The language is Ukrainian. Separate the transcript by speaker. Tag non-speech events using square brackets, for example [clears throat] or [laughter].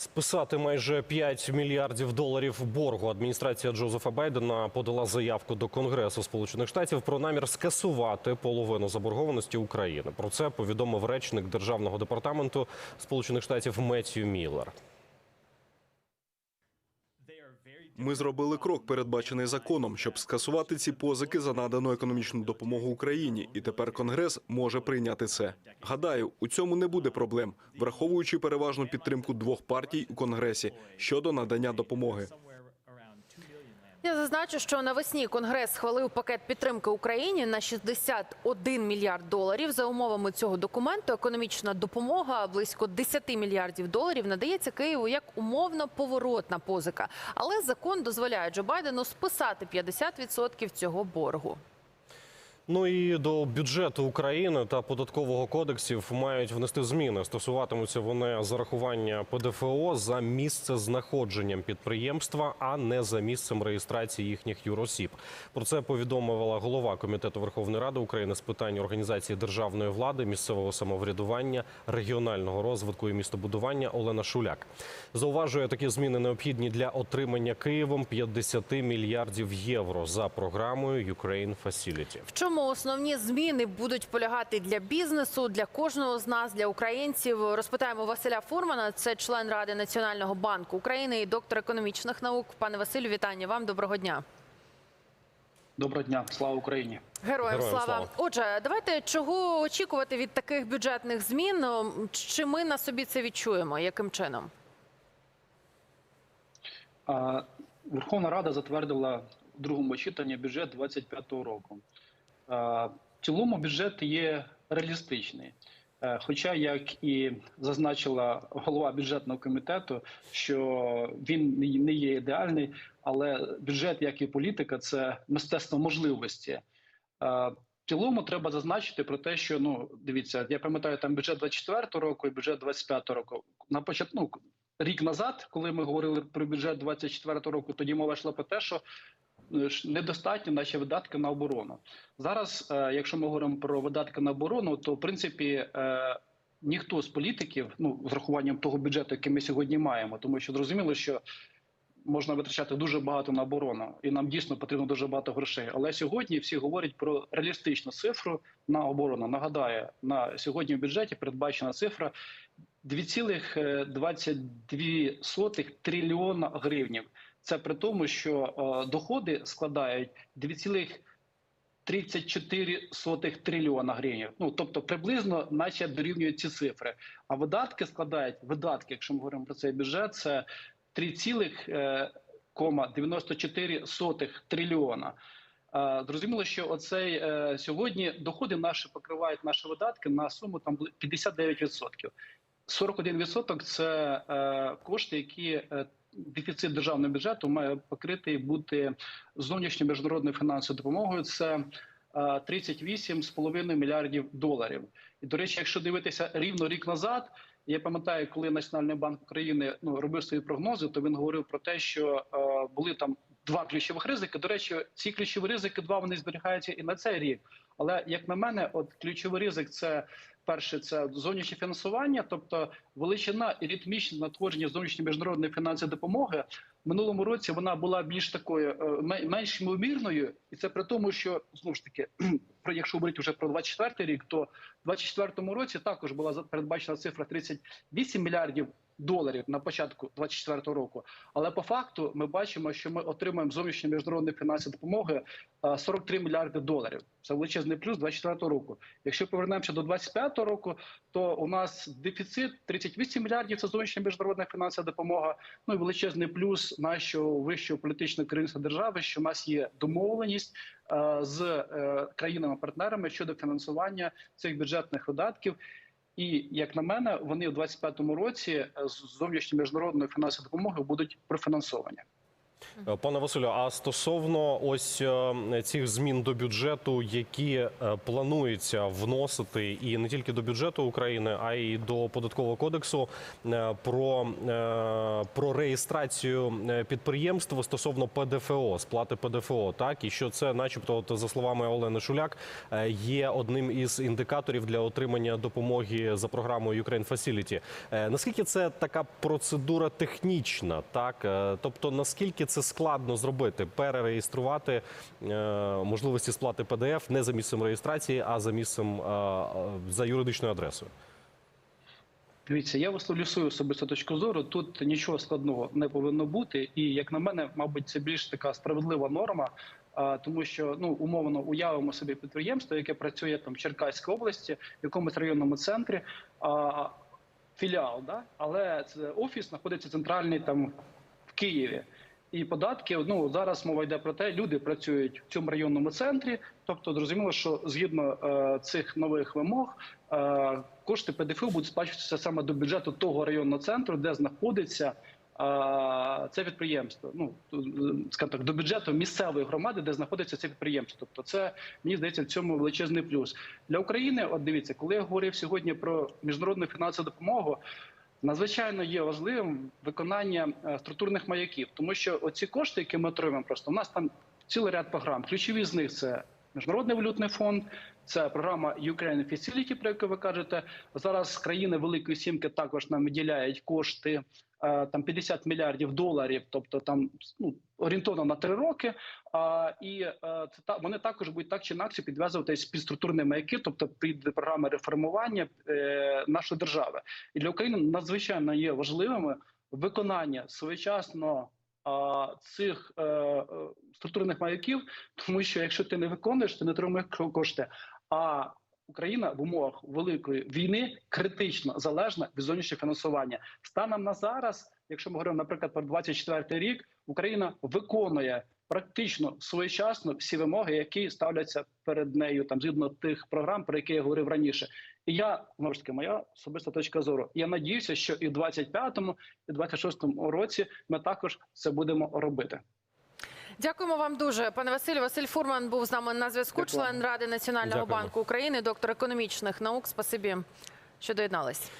Speaker 1: Списати майже 5 мільярдів доларів боргу адміністрація Джозефа Байдена подала заявку до Конгресу Сполучених Штатів про намір скасувати половину заборгованості України. Про це повідомив речник державного департаменту Сполучених Штатів Меттью Міллер.
Speaker 2: Ми зробили крок, передбачений законом, щоб скасувати ці позики за надану економічну допомогу Україні, і тепер Конгрес може прийняти це. Гадаю, у цьому не буде проблем, враховуючи переважну підтримку двох партій у Конгресі щодо надання допомоги.
Speaker 3: Я зазначу, що навесні Конгрес схвалив пакет підтримки Україні на 61 мільярд доларів. За умовами цього документу, економічна допомога близько 10 мільярдів доларів надається Києву як умовно поворотна позика. Але закон дозволяє Джо Байдену списати 50% цього боргу.
Speaker 1: Ну і до бюджету України та податкового кодексів мають внести зміни. Стосуватимуться вони зарахування ПДФО за місце знаходженням підприємства, а не за місцем реєстрації їхніх юросіб. Про це повідомила голова комітету Верховної Ради України з питань організації державної влади, місцевого самоврядування, регіонального розвитку і містобудування Олена Шуляк. Зауважує, такі зміни необхідні для отримання Києвом 50 мільярдів євро за програмою Ukraine Facility.
Speaker 3: В чому основні зміни будуть полягати для бізнесу, для кожного з нас, для українців? Розпитаємо Василя Фурмана. Це член Ради Національного банку України і доктор економічних наук. Пане Василю, вітання вам. Доброго дня.
Speaker 4: Доброго дня, слава Україні.
Speaker 3: Героям,
Speaker 1: Героям
Speaker 3: слава.
Speaker 1: слава.
Speaker 3: Отже, давайте чого очікувати від таких бюджетних змін? Чи ми на собі це відчуємо? Яким чином?
Speaker 4: А, Верховна Рада затвердила в другому читанні бюджет 2025 року. А, В цілому бюджет є реалістичний. Е, Хоча, як і зазначила голова бюджетного комітету, що він не- є ідеальний, але бюджет, як і політика, це мистецтво можливості. Е, В цілому треба зазначити про те, що ну дивіться, я пам'ятаю там бюджет 24 року і бюджет 25 року. На початку ну, рік назад, коли ми говорили про бюджет 24 року, тоді мова йшла про те, що е, недостатньо наші видатки на оборону. Зараз, е, якщо ми говоримо про видатки на оборону, то в принципі. е, Ніхто з політиків, ну з рахуванням того бюджету, який ми сьогодні маємо, тому що зрозуміло, що можна витрачати дуже багато на оборону, і нам дійсно потрібно дуже багато грошей. Але сьогодні всі говорять про реалістичну цифру на оборону. Нагадаю, на сьогодні в бюджеті передбачена цифра 2,22 трильйона гривнів. Це при тому, що е, доходи складають 2,34 трильйона гривень. Ну тобто приблизно, наче дорівнюють ці цифри. А видатки складають видатки, якщо ми говоримо про цей бюджет, це 3,94 трильйона. Е, Зрозуміло, що оцей е, сьогодні доходи наші покривають наші видатки на суму там 59%. 41% – це е, кошти, які е, дефіцит державного бюджету має покрити бути зовнішньою міжнародною фінансовою допомогою. Це е, 38,5 мільярдів доларів. І до речі, якщо дивитися рівно рік назад, я пам'ятаю, коли Національний банк України ну робив свої прогнози, то він говорив про те, що е, були там два ключових ризики. До речі, ці ключові ризики два вони зберігаються і на цей рік. Але як на мене, от ключовий ризик це перше, це зовнішнє фінансування, тобто величина і ритмічне надходження зовнішньої міжнародної фінансової допомоги. Минулому році вона була більш такою е, ме- менш ймовірною, і це при тому, що знову ж таки, [clears throat] про якщо говорити вже про 24 рік, то в 24 році також була передбачена цифра 38 мільярдів доларів на початку 24 року. Але по факту ми бачимо, що ми отримуємо зовнішньої міжнародної фінансової допомоги е, 43 мільярди доларів. Це величезний плюс 24 року. Якщо повернемося до 25 року, то у нас дефіцит 38 мільярдів. Це зовнішня міжнародна фінансова допомога. Ну і величезний плюс нашого вищого політичного керівництва держави, що у нас є домовленість е, з е, країнами-партнерами щодо фінансування цих бюджетних видатків. І як на мене, вони у 25-му році е, з зовнішньої міжнародної фінансової допомоги будуть профінансовані.
Speaker 1: Е, Пане Василю, а стосовно ось е, цих змін до бюджету, які е, планується вносити і не тільки до бюджету України, а й до податкового кодексу про, про реєстрацію е, підприємств стосовно ПДФО, сплати ПДФО, так і що це, начебто, от, за словами Олени Шуляк, є одним із індикаторів для отримання допомоги за програмою Ukraine Facility. Наскільки це така процедура технічна, так тобто наскільки це складно зробити, перереєструвати е, можливості сплати ПДФ не за місцем реєстрації, а за місцем е, е, за юридичною адресою?
Speaker 4: Дивіться, я висловлю свою особисту точку зору. Тут нічого складного не повинно бути, і як на мене, мабуть, це більш така справедлива норма. Тому що ну умовно уявимо собі підприємство, яке працює там в Черкаській області, в якомусь районному центрі, а, філіал, да? але це офіс знаходиться центральний там в Києві. І податки, ну зараз мова йде про те, люди працюють в цьому районному центрі. Тобто, зрозуміло, що згідно е, цих нових вимог, е, кошти ПДФО будуть сплачуватися саме до бюджету того районного центру, де знаходиться е, це підприємство. Ну е, скажімо так, до бюджету місцевої громади, де знаходиться це підприємство. Тобто, це мені здається в цьому величезний плюс для України. От дивіться, коли я говорив сьогодні про міжнародну фінансову допомогу. Надзвичайно є важливим виконання е, структурних маяків, тому що оці кошти, які ми отримуємо, просто у нас там цілий ряд програм. Ключові з них це міжнародний валютний фонд, це програма Ukraine Facility, про яку ви кажете. Зараз країни Великої Сімки також нам виділяють кошти е, там 50 мільярдів доларів, тобто там ну, орієнтовно на три роки. А, і е, це та вони також будуть так чи інакше підв'язуватись під структурні маяки, тобто під програми реформування е, нашої держави. І для України надзвичайно є важливими виконання своєчасно цих е, е, структурних маяків, тому що якщо ти не виконуєш, ти не отримуєш кошти. А Україна в умовах великої війни критично залежна від зовнішнього фінансування. Станом на зараз, якщо ми говоримо, наприклад, про 24 рік, Україна виконує практично своєчасно всі вимоги, які ставляться перед нею там згідно тих програм, про які я говорив раніше. Я знову ж таки, моя особиста точка зору. Я надіюся, що і в 25-му, і в 26-му році ми також це будемо робити.
Speaker 3: Дякуємо вам дуже, пане Василю. Василь Фурман був з нами на зв'язку. Член Ради Національного
Speaker 1: Дякуємо.
Speaker 3: банку України, доктор економічних наук. Спасибі, що доєднались.